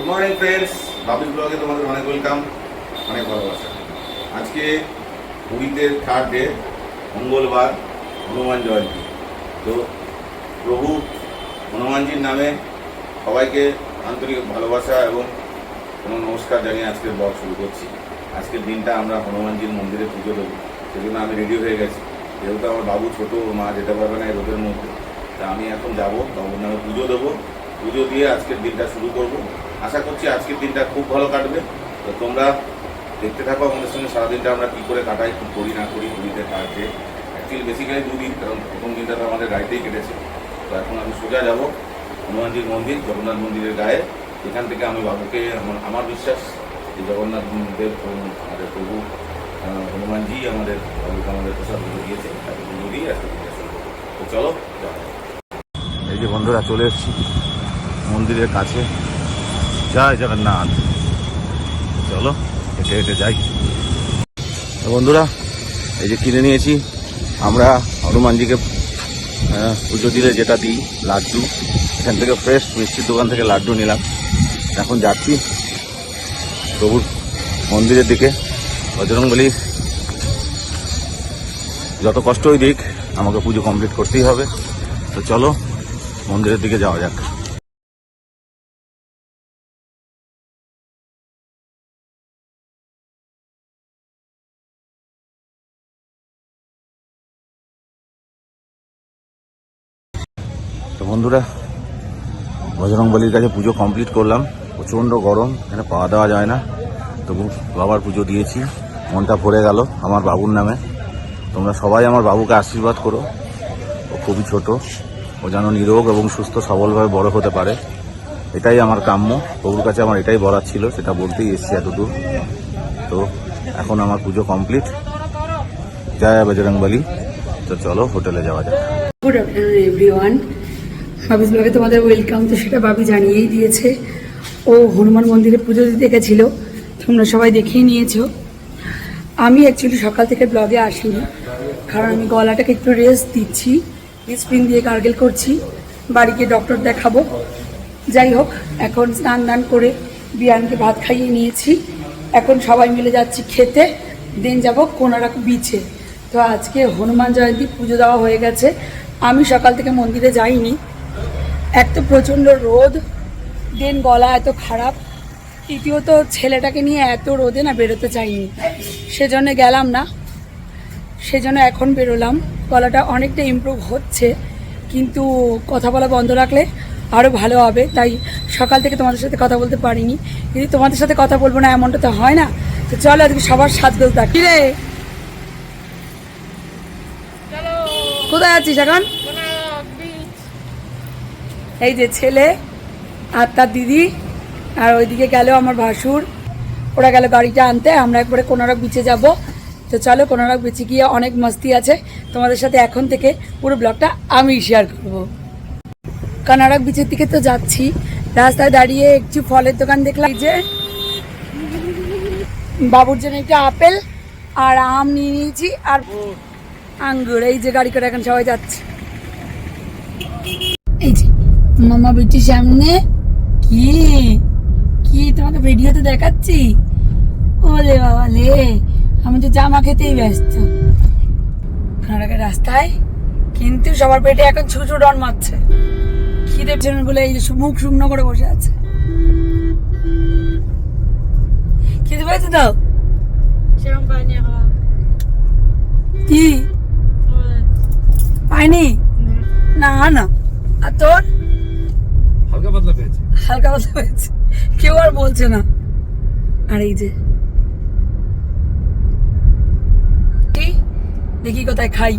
Good morning friends বাবিল ব্লগে তোমাদের অনেক ওয়েলকাম অনেক ভালোবাসা। আজকে পুরীতে থার্ড ডে মঙ্গলবার, হনুমান জয়ন্তী। তো প্রভু হনুমানজির নামে সবাইকে আন্তরিক ভালোবাসা এবং কোনো নমস্কার জানিয়ে আজকের ব্লগ শুরু করছি। আজকের দিনটা আমরা হনুমানজির মন্দিরে পুজো দেবো। সেজন্য আমি রেডি হয়ে গেছি। যেহেতু আমার বাবু ছোটো, মা যেতে পারবে না এই রোদের মধ্যে, তা আমি এখন যাব, বাবুর নামে পুজো দেবো। পুজো দিয়ে আজকের দিনটা শুরু করব। আশা করছি আজকের দিনটা খুব ভালো কাটবে। তো তোমরা দেখতে থাকো আমাদের সঙ্গে, সারাদিনটা আমরা কী করে কাটাই, কী করি, না করি পুরীতে কাটছে অ্যাকচুয়ালি বেসিক্যালি দুদিন, কারণ প্রথম দিনটা তো আমাদের গাড়িতেই কেটেছে। তো এখন আমি সোজা যাব হনুমানজির মন্দির, জগন্নাথ মন্দিরের গায়ে। এখান থেকে আমি বাবুকে, আমার আমার বিশ্বাস যে জগন্নাথ দেব আমাদের প্রভু হনুমানজি আমাদের, বাবুকে আমাদের প্রসাদ দিয়েছে, তাকে পুজো দিয়ে আজকে। তো চলো এই যে বন্ধুরা, চলে এসেছি। মন্দিরের কাছে। জয় জগন্নাথ। চলো, হেঁটে হেঁটে যাই। বন্ধুরা, এই যে কিনে নিয়েছি, আমরা হনুমানজিকে পুজো দিলে যেটা দিই, লাড্ডু। এখান থেকে ফ্রেশ মিষ্টির দোকান থেকে লাড্ডু নিলাম। এখন যাচ্ছি প্রভুর মন্দিরের দিকে। বজরংবলী, যত কষ্টই দিক, আমাকে পুজো কমপ্লিট করতেই হবে। তো চলো, মন্দিরের দিকে যাওয়া যাক। তো বন্ধুরা বজরংবলির কাছে পুজো কমপ্লিট করলাম। প্রচণ্ড গরম, এখানে পাওয়া দেওয়া যায় না। তবু বাবার পুজো দিয়েছি, মনটা ভরে গেল আমার বাবুর নামে। তোমরা সবাই আমার বাবুকে আশীর্বাদ করো, ও খুবই ছোট, ও যেন নিরোগ এবং সুস্থ সবলভাবে বড় হতে পারে। এটাই আমার কাম্য, প্রভুর কাছে আমার এটাই বলার ছিল, সেটা বলতেই এসছি এতদূর। তো এখন আমার পুজো কমপ্লিট জয় বজরংবলী তো চলো হোটেলে যাওয়া যাক। গুড আফটারনুন এভরিওয়ান বাবিস ব্লগে তোমাদের ওয়েলকাম তো সেটা বাবি জানিয়েই দিয়েছে। ও হনুমান মন্দিরে পুজো দিতে গেছিল, তোমরা সবাই দেখেই নিয়েছো। আমি অ্যাকচুয়ালি সকাল থেকে ব্লগে আসিনি, কারণ আমি গলাটাকে একটু রেস্ট দিচ্ছি স্প্রিন দিয়ে গার্গেল করছি বাড়িকে ডক্টর দেখাবো। যাই হোক, এখন স্নান দান করে বিয়ানকে ভাত খাইয়ে নিয়েছি। এখন সবাই মিলে যাচ্ছি খেতে, দেন যাব কোনারক বিচে তো আজকে হনুমান জয়ন্তী পুজো দেওয়া হয়ে গেছে। আমি সকাল থেকে মন্দিরে যাইনি এক তো প্রচণ্ড রোদ দেন গলা এত খারাপ তৃতীয়ত ছেলেটাকে নিয়ে এত রোদে না বেরোতে চাইনি। সেজন্য গেলাম না সেজন্য এখন বেরোলাম। গলাটা অনেকটা ইমপ্রুভ হচ্ছে কিন্তু কথা বলা বন্ধ রাখলে আরও ভালো হবে তাই সকাল থেকে তোমাদের সাথে কথা বলতে পারিনি। কিন্তু তোমাদের সাথে কথা বলব না এমনটা তো হয় না। তো চলো আজকে সবার সাজগোজ থাকি। রে কোথায় আছিস এখন? এই যে ছেলে আর তার দিদি, আর ওইদিকে গেল আমার ভাসুর। ওরা গেল গাড়িটা আনতে, আমরা একবারে কোনারক বিচে যাব। তো চলো কোনারক বিচে গিয়ে অনেক মস্তি আছে। তোমাদের সাথে এখন থেকে পুরো ব্লগটা আমি শেয়ার করব। কোনারক বিচের দিকে তো যাচ্ছি। রাস্তায় দাঁড়িয়ে একটু ফলের দোকান দেখলাম। যে বাবুর জন্য একটা আপেল আর আম নিয়ে নিয়েছি আর আঙ্গুর। এই যে গাড়ি করে এখন সবাই যাচ্ছে। মামা বেটির সামনে? কি? কি? তোমাকে ভিডিওতে দেখাচ্ছি? ওলে বাবা লে আমি তো জামা খেতেই ব্যস্ত। খানাকে রাস্তায় কিন্তু সবার পেটে এখন ছুটু ডন মারছে। খিদে জন্য বলে এই যে মুখ শুকনো করে বসে আছে। খিদে পেয়েছে তো? কি? পাইনি? না না। আর তোর? হালকা পাতলা হালকা পাতলা হয়েছে। কেউ আর বলছে না। আর এই যে? দেখি কোথায় খাই।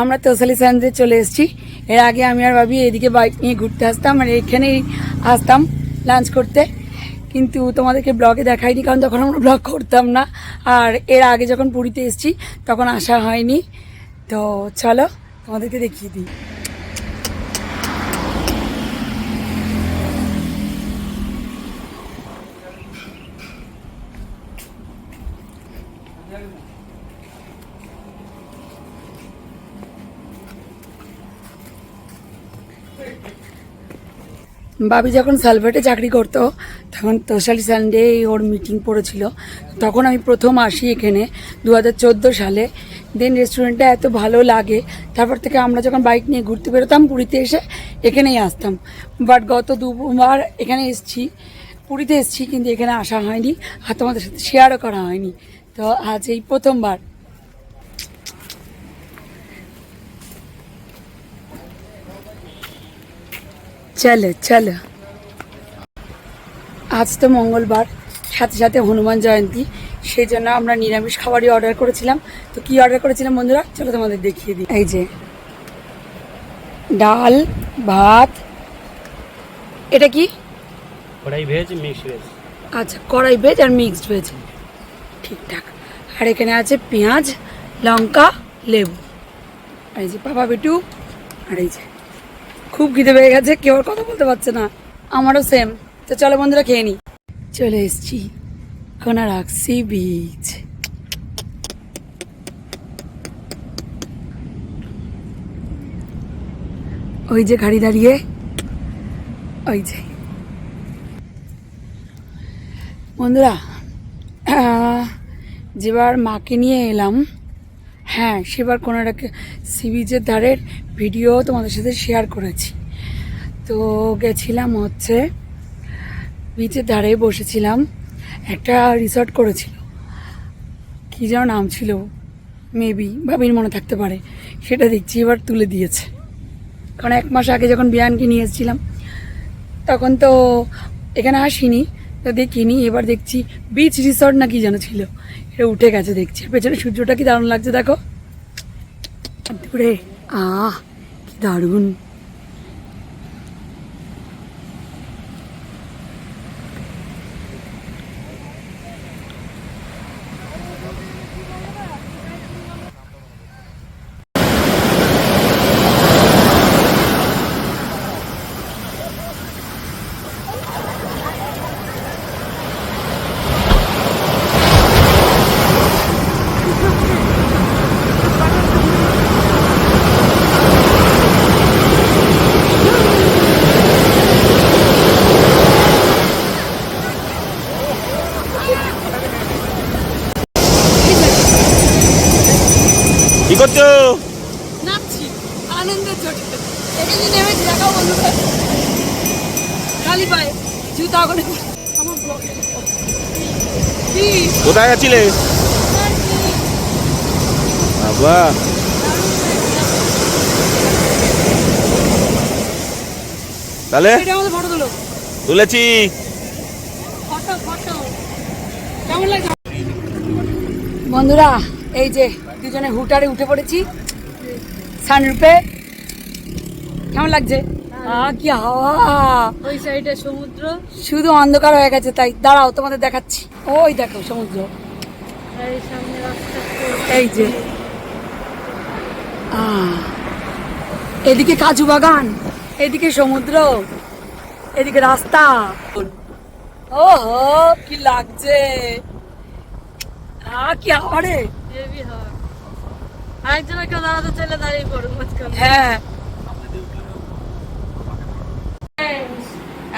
আমরা তোসালি সানজে চলে এসেছি। এর আগে আমি আর ভাবি এদিকে বাইক নিয়ে ঘুরতে আসতাম আর এখানেই আসতাম লাঞ্চ করতে। কিন্তু তোমাদেরকে ব্লগে দেখাইনি, কারণ তখন আমরা ব্লগ করতাম না। আর এর আগে যখন পুরীতে এসেছি, তখন আসা হয়নি। তো চলো তোমাদেরকে দেখিয়ে দিই। বাবি যখন সালভেটে চাকরি করতো, তখন তোষালি সানডে ওর মিটিং পড়েছিল। তখন আমি প্রথম আসি এখানে দু হাজার চোদ্দ সালে। দেন রেস্টুরেন্টটা এত ভালো লাগে, তারপর থেকে আমরা যখন বাইক নিয়ে ঘুরতে বেরোতাম পুরীতে এসে, এখানেই আসতাম। বাট গত দুবার এখানে এসেছি, পুরীতে এসেছি, কিন্তু এখানে আসা হয়নি, আর তোমাদের সাথে শেয়ারও করা হয়নি। তো আজ এই প্রথমবার। চলো চলো। আজ তো মঙ্গলবার সাথে সাথে হনুমান জয়ন্তী সেই জন্য আমরা নিরামিষ খাবারই অর্ডার করেছিলাম। তো কি অর্ডার করেছিলাম বন্ধুরা? চলো তোমাদের দেখিয়ে দিই। এই যে ডাল ভাত এটা কি? কড়াই ভেজ মিক্সড ভেজ আচ্ছা কড়াই ভেজ আর মিক্সড ভেজ ঠিকঠাক। আর এখানে আছে পেঁয়াজ লঙ্কা লেবু। এই যে পাপা বেটু আর এই যে। খুব খিদে পেয়ে গেছে, কেউ আর কথা বলতে পারছে না। আমারও সেম তো চলো বন্ধুরা, খেয়ে নি। চলে এসছি কোনারক সি বিচ ওই যে গাড়ি দাঁড়িয়ে, ওই যে। বন্ধুরা যেবার মাকে নিয়ে এলাম হ্যাঁ সেবার কোনো একটা সি বিচের ধারের ভিডিও তোমাদের সাথে শেয়ার করেছি। তো গেছিলাম হচ্ছে বিচের ধারে বসেছিলাম, একটা রিসর্ট করেছিল। কী যেন নাম ছিল মেবি ভাবির মনে থাকতে পারে। সেটা দেখছি, এবার তুলে দিয়েছে। কারণ এক মাস আগে যখন বিয়ানকে নিয়ে এসেছিলাম, তখন তো এখানে আসিনি, তো দেখিনি, এবার দেখছি বিচ রিসর্ট না কি যেন ছিল। এটা উঠে গেছে দেখছি। পেছনে সূর্যটা কি দারুণ লাগছে দেখো। আহ কি দারুণ কি করছ নামছি আনন্দের চোটে এখানে নেমেছি দেখাও বন্ধুরা খালি পায়ে জুতা করে আমার ব্লগে কি কোথায় গেছিলে বাবা। তাহলে তুলেছি। বন্ধুরা এই যে দুজনে হুটারে উঠে পড়েছি। সানরূপে। কেমন লাগছে? কি হাওয়া। ওই সাইডে সমুদ্র। শুধু অন্ধকার হয়ে গেছে তাই দাঁড়াও তোমাদের দেখাচ্ছি। ওই দেখো সমুদ্র। এই যে। আহ, এদিকে কাজু বাগান এদিকে সমুদ্র এদিকে রাস্তা। ওহো কি লাগছে। কি আরেকজনের কেউ দাঁড়াতে দাঁড়িয়ে হ্যাঁ।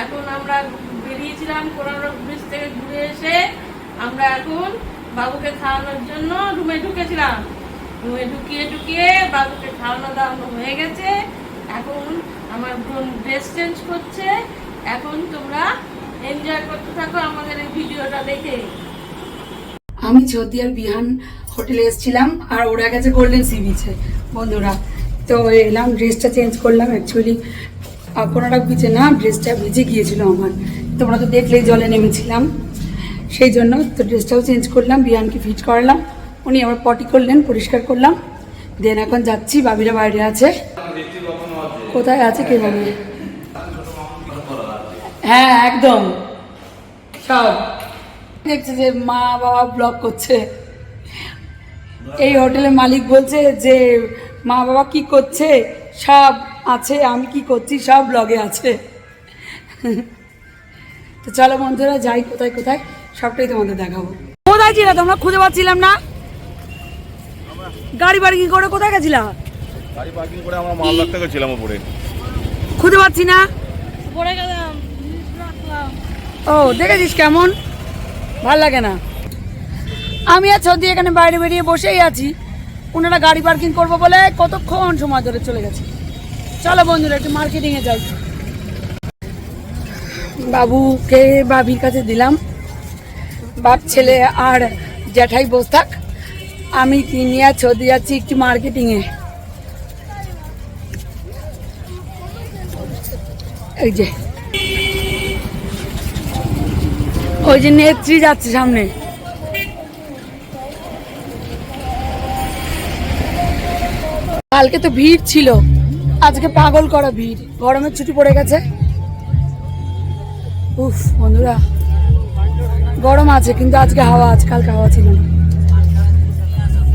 এখন আমরা বেরিয়েছিলাম কোনারক ব্রিজ থেকে ঘুরে এসে আমরা এখন বাবুকে খাওয়ানোর জন্য রুমে ঢুকেছিলাম। রুমে ঢুকিয়ে ঢুকিয়ে বাবুকে খাওয়ানো দাওয়ানো হয়ে গেছে। এখন আমার বোন ড্রেস চেঞ্জ করছে। এখন তোমরা এনজয় করতে থাকো আমাদের এই ভিডিওটা দেখে। আমি যদিয়ার বিহান হোটেলে এসেছিলাম আর ওরা গেছে গোল্ডেন সি বিচে বন্ধুরা, তো এলাম ড্রেসটা চেঞ্জ করলাম অ্যাকচুয়ালি কোনারক ভিজে না ড্রেসটা ভিজে গিয়েছিল আমার। তোমরা তো দেখলেই জলে নেমেছিলাম। সেই জন্য তো ড্রেসটাও চেঞ্জ করলাম বিহানকে ফিট করালাম। উনি আবার পটি করলেন, পরিষ্কার করলাম। দেন এখন যাচ্ছি, বাবিরা বাইরে আছে। কোথায় আছে কে জানে? হ্যাঁ একদম। সব। দেখছে যে মা বাবা ব্লগ করছে। এই হোটেলের মালিক বলছে যে, মা বাবা কি করছে? সব আছে আমি কি করছি সব ব্লগে আছে। তো চলো বন্ধুরা যাই কোথায় কোথায় সবটাই তোমাদের দেখাবো। কোথায় ছিল তোমরা? খুঁজে পাচ্ছিলাম না। গাড়ি পার্কিং করে কোথায় গেছিলা? গাড়ি পার্কিং করে আমরা মালদার থেকে ছিলাম উপরে। খুঁজে পাচ্ছি না। পড়ে গেলাম ও দেখেছিস কেমন? ভালো লাগে না। আমি আর সর্দি এখানে বাইরে বেরিয়ে বসেই আছি। ওনারা গাড়ি পার্কিং করব বলে কতক্ষণ সময় ধরে চলে গেছে? চলো বন্ধুরা, একটু মার্কেটিংয়ে যাই। বাবুকে বাবির কাছে দিলাম। বাপ ছেলে আর জ্যাঠাই বস থাক। আমি আর ছদি যাচ্ছি একটু মার্কেটিংয়ে এই যে। ওই যে নেত্রী যাচ্ছে সামনে। কালকে তো ভিড় ছিল। আজকে পাগল করা ভিড়। গরমের ছুটি পড়ে গেছে। উফ, বন্ধুরা, গরম আছে, কিন্তু আজকে হাওয়া আছে কালকে হাওয়া ছিল না।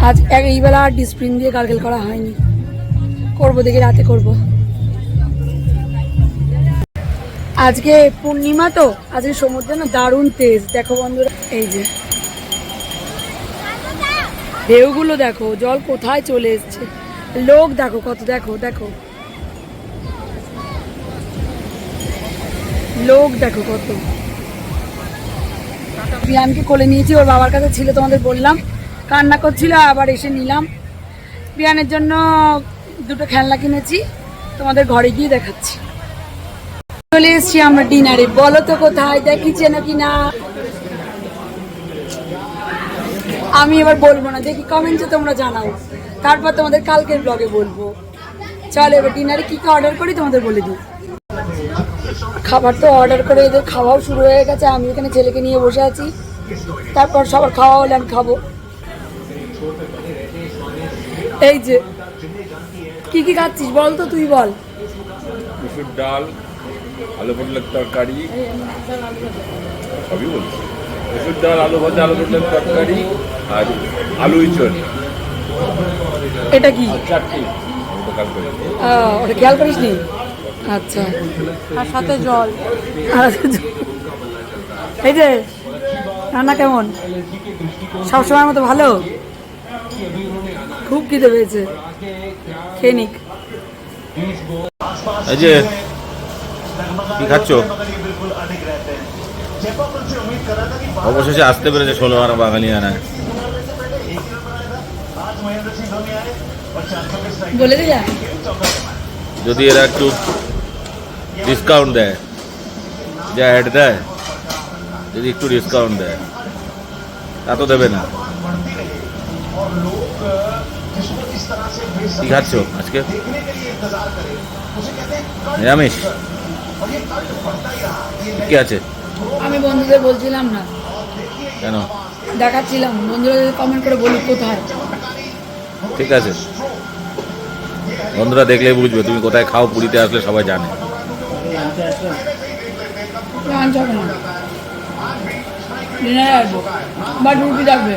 আজ এইবেলা আর ডিসপ্লিন দিয়ে গার্গেল করা হয়নি। করব দেখি, রাতে করব। আজকে পূর্ণিমা তো, আজকে সমুদ্রে না দারুণ তেজ। দেখো বন্ধুরা, এই যে। ঢেউগুলো দেখো, জল কোথায় চলে এসছে? লোক দেখো, কত দেখো দেখো। লোক দেখো কত। বিয়ানকে কোলে নিয়েছি, ওর বাবার কাছে ছিল তোমাদের বললাম। কান্না করছিল, আবার এসে নিলাম। বিয়ানের জন্য দুটো খেলনা কিনেছি, তোমাদের ঘরে গিয়ে দেখাচ্ছি। চলে এসছি আমরা ডিনারে। বলো তো কোথায়, দেখিছে না? আমি এবার বলব না, দেখি কমেন্টে তোমরা জানাও। তারপর তোমাদের কালকের ব্লগে বলব। চলো এবার ডিনারে কি কি অর্ডার করি তোমাদের বলে দিই। খাবার তো অর্ডার করে এদের খাওয়াও শুরু হয়ে গেছে আমি এখানে ছেলেকে নিয়ে বসে আছি। তারপর সবার খাওয়া হলে আমি খাব। এই যে কি কি খাচ্ছিস বল তো তুই বল। মুসুর ডাল আলু পটলের তরকারি সবই বলছি। মুসুর ডাল আলু ভাজা আলু পটলের তরকারি আর আলু ইচড়। এটা কি? চাটনি ওটা খেয়াল করিস নি আচ্ছা। আর সাথে জল। আর এই যে রান্না কেমন? সবসময় মতো ভালো? খুব খিদে পেয়েছে। খেয়ে নিক। এই যে কি খাচ্ছ? অবশেষে আসতে পেরেছে ষোলো আর বাঙালিয়ানায় বলে দিলা? যদি এরা একটু ডিসকাউন্ট দেয়। যা অ্যাড দেয় যদি একটু ডিসকাউন্ট দেয় তা তো দেবে না। কি খাচ্ছ আজকে? নিরামিষ? কি আছে? আমি বন্ধুদের বলছিলাম না। কেন? দেখাচ্ছিলাম। বন্ধুরা কমেন্ট করে বলি কোথায়? ঠিক আছে। বন্ধুরা দেখলেই বুঝবে তুমি কোথায় খাও পুরীতে আসলে সবাই জানে। লাঞ্চ হবে না ডিনারে আসব বা রুটি রাখবে